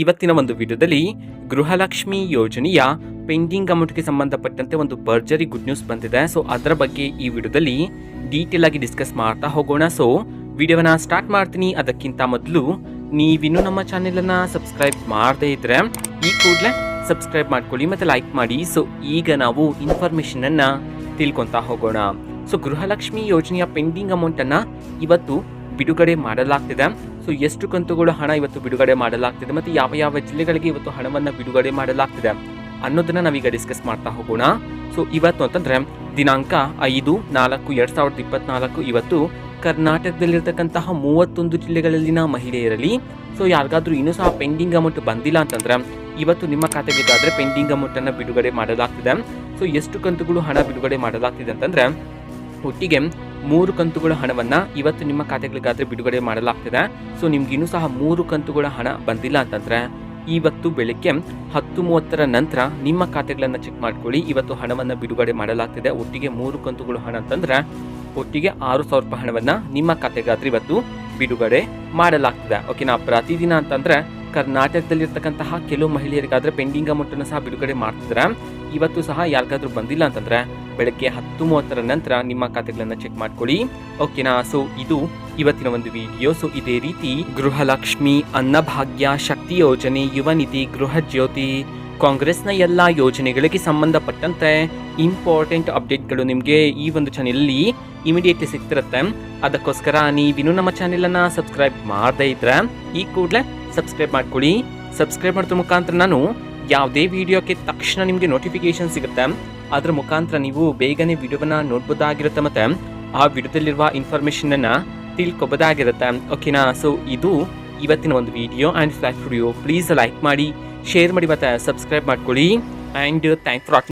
ಇವತ್ತಿನ ಒಂದು ವಿಡಿಯೋದಲ್ಲಿ ಗೃಹಲಕ್ಷ್ಮಿ ಯೋಜನೆಯ ಪೆಂಡಿಂಗ್ ಅಮೌಂಟ್ಗೆ ಸಂಬಂಧಪಟ್ಟಂತೆ ಒಂದು ಭರ್ಜರಿ ಗುಡ್ ನ್ಯೂಸ್ ಬಂದಿದೆ. ಸೊ ಅದರ ಬಗ್ಗೆ ಈ ವಿಡಿಯೋದಲ್ಲಿ ಡೀಟೇಲ್ ಆಗಿ ಡಿಸ್ಕಸ್ ಮಾಡ್ತಾ ಹೋಗೋಣ. ಸೊ ವಿಡಿಯೋನ ಸ್ಟಾರ್ಟ್ ಮಾಡ್ತೀನಿ. ಅದಕ್ಕಿಂತ ಮೊದಲು ನೀವಿನ್ನೂ ನಮ್ಮ ಚಾನೆಲನ್ನು ಸಬ್ಸ್ಕ್ರೈಬ್ ಮಾಡದೇ ಇದ್ರೆ ಈ ಕೂಡಲೇ ಸಬ್ಸ್ಕ್ರೈಬ್ ಮಾಡ್ಕೊಳ್ಳಿ ಮತ್ತು ಲೈಕ್ ಮಾಡಿ. ಸೊ ಈಗ ನಾವು ಇನ್ಫಾರ್ಮೇಷನನ್ನು ತಿಳ್ಕೊತಾ ಹೋಗೋಣ. ಸೊ ಗೃಹಲಕ್ಷ್ಮಿ ಯೋಜನೆಯ ಪೆಂಡಿಂಗ್ ಅಮೌಂಟನ್ನು ಇವತ್ತು ಬಿಡುಗಡೆ ಮಾಡಲಾಗ್ತಿದೆ. ಸೊ ಎಷ್ಟು ಕಂತುಗಳು ಹಣ ಇವತ್ತು ಬಿಡುಗಡೆ ಮಾಡಲಾಗ್ತಿದೆ ಮತ್ತು ಯಾವ ಯಾವ ಜಿಲ್ಲೆಗಳಿಗೆ ಇವತ್ತು ಹಣವನ್ನು ಬಿಡುಗಡೆ ಮಾಡಲಾಗ್ತಿದೆ ಅನ್ನೋದನ್ನ ನಾವೀಗ ಡಿಸ್ಕಸ್ ಮಾಡ್ತಾ ಹೋಗೋಣ. ಸೊ ಇವತ್ತು ಅಂತಂದ್ರೆ ದಿನಾಂಕ ಐದು, ನಾಲ್ಕು, ಎರಡ್ ಸಾವಿರದ ಇಪ್ಪತ್ನಾಲ್ಕು ಇವತ್ತು ಕರ್ನಾಟಕದಲ್ಲಿರ್ತಕ್ಕಂತಹ ಮೂವತ್ತೊಂದು ಜಿಲ್ಲೆಗಳಲ್ಲಿನ ಮಹಿಳೆಯರಲ್ಲಿ. ಸೊ ಯಾರಿಗಾದ್ರೂ ಇನ್ನೂ ಸಹ ಪೆಂಡಿಂಗ್ ಅಮೌಂಟ್ ಬಂದಿಲ್ಲ ಅಂತಂದ್ರೆ ಇವತ್ತು ನಿಮ್ಮ ಖಾತೆಗಳಿಗಾದ್ರೆ ಪೆಂಡಿಂಗ್ ಅಮೌಂಟ್ ಅನ್ನ ಬಿಡುಗಡೆ ಮಾಡಲಾಗ್ತಿದೆ. ಸೊ ಎಷ್ಟು ಕಂತುಗಳು ಹಣ ಬಿಡುಗಡೆ ಮಾಡಲಾಗ್ತಿದೆ ಅಂತಂದ್ರೆ ಒಟ್ಟಿಗೆ ಮೂರು ಕಂತುಗಳ ಹಣವನ್ನ ಇವತ್ತು ನಿಮ್ಮ ಖಾತೆಗಳಿಗಾದ್ರೆ ಬಿಡುಗಡೆ ಮಾಡಲಾಗ್ತಿದೆ. ಸೊ, ನಿಮ್ಗೆ ಇನ್ನೂ ಸಹ ಮೂರು ಕಂತುಗಳ ಹಣ ಬಂದಿಲ್ಲ ಅಂತಂದ್ರೆ, ಇವತ್ತು ಬೆಳಿಗ್ಗೆ ಹತ್ತು ಮೂವತ್ತರ ನಂತರ ನಿಮ್ಮ ಖಾತೆಗಳನ್ನು ಚೆಕ್ ಮಾಡ್ಕೊಳ್ಳಿ. ಇವತ್ತು ಹಣವನ್ನು ಬಿಡುಗಡೆ ಮಾಡಲಾಗ್ತಿದೆ. ಒಟ್ಟಿಗೆ ಮೂರು ಕಂತುಗಳು ಹಣ ಅಂತಂದ್ರೆ, ಒಟ್ಟಿಗೆ ಆರು ಸಾವಿರ ರೂಪಾಯಿ ಹಣವನ್ನ ನಿಮ್ಮ ಖಾತೆಗಾದ್ರೆ ಇವತ್ತು ಬಿಡುಗಡೆ ಮಾಡಲಾಗ್ತಿದೆ. ಓಕೆನಾ? ಪ್ರತಿದಿನ ಅಂತಂದ್ರೆ ಕರ್ನಾಟಕದಲ್ಲಿರ್ತಕ್ಕಂತಹ ಕೆಲವು ಮಹಿಳೆಯರಿಗಾದ್ರೆ ಪೆಂಡಿಂಗ್ ಅಮೌಂಟ್ ಅನ್ನು ಸಹ ಬಿಡುಗಡೆ ಮಾಡ್ತಿದ್ರೆ. ಇವತ್ತು ಸಹ ಯಾರಿಗಾದ್ರೂ ಬಂದಿಲ್ಲ ಅಂತಂದ್ರೆ ಬೆಳಗ್ಗೆ ಹತ್ತು ಮೂವತ್ತರ ನಂತರ ನಿಮ್ಮ ಖಾತೆಗಳನ್ನು ಚೆಕ್ ಮಾಡ್ಕೊಳ್ಳಿ. ಓಕೆನಾ ಸೊ ಇದು ಇವತ್ತಿನ ಒಂದು ವಿಡಿಯೋ ಸೊ ಇದೇ ರೀತಿ ಗೃಹಲಕ್ಷ್ಮಿ ಅನ್ನಭಾಗ್ಯ ಶಕ್ತಿ ಯೋಜನೆ, ಯುವ ನಿಧಿ, ಗೃಹ ಜ್ಯೋತಿ, ಕಾಂಗ್ರೆಸ್ನ ಎಲ್ಲ ಯೋಜನೆಗಳಿಗೆ ಸಂಬಂಧಪಟ್ಟಂತೆ ಇಂಪಾರ್ಟೆಂಟ್ ಅಪ್ಡೇಟ್ಗಳು ನಿಮಗೆ ಈ ಒಂದು ಚಾನೆಲಲ್ಲಿ ಇಮಿಡಿಯೇಟ್ಲಿ ಸಿಗ್ತಿರುತ್ತೆ. ಅದಕ್ಕೋಸ್ಕರ ನೀವಿನ್ನೂ ನಮ್ಮ ಚಾನೆಲನ್ನು ಸಬ್ಸ್ಕ್ರೈಬ್ ಮಾಡದೇ ಇದ್ರೆ ಈ ಕೂಡಲೇ ಸಬ್ಸ್ಕ್ರೈಬ್ ಮಾಡ್ಕೊಳ್ಳಿ. ಸಬ್ಸ್ಕ್ರೈಬ್ ಮಾಡೋದ್ರ ಮುಖಾಂತರ ನಾನು ಯಾವುದೇ ವಿಡಿಯೋಕ್ಕೆ ತಕ್ಷಣ ನಿಮಗೆ ನೋಟಿಫಿಕೇಶನ್ ಸಿಗುತ್ತೆ. ಅದರ ಮುಖಾಂತರ ನೀವು ಬೇಗನೆ ವಿಡಿಯೋವನ್ನ ನೋಡ್ಬೋದಾಗಿರುತ್ತೆ ಮತ್ತು ಆ ವಿಡಿಯೋದಲ್ಲಿರುವ ಇನ್ಫಾರ್ಮೇಷನನ್ನು ತಿಳ್ಕೊಬೋದಾಗಿರುತ್ತೆ. ಓಕೆನಾ ಸೊ ಇದು ಇವತ್ತಿನ ಒಂದು video and flat video please like ಮಾಡಿ ಶೇರ್ ಮಾಡಿ ಮತ್ತೆ ಸಬ್ಸ್ಕ್ರೈಬ್ ಮಾಡ್ಕೊಳ್ಳಿ. And thank for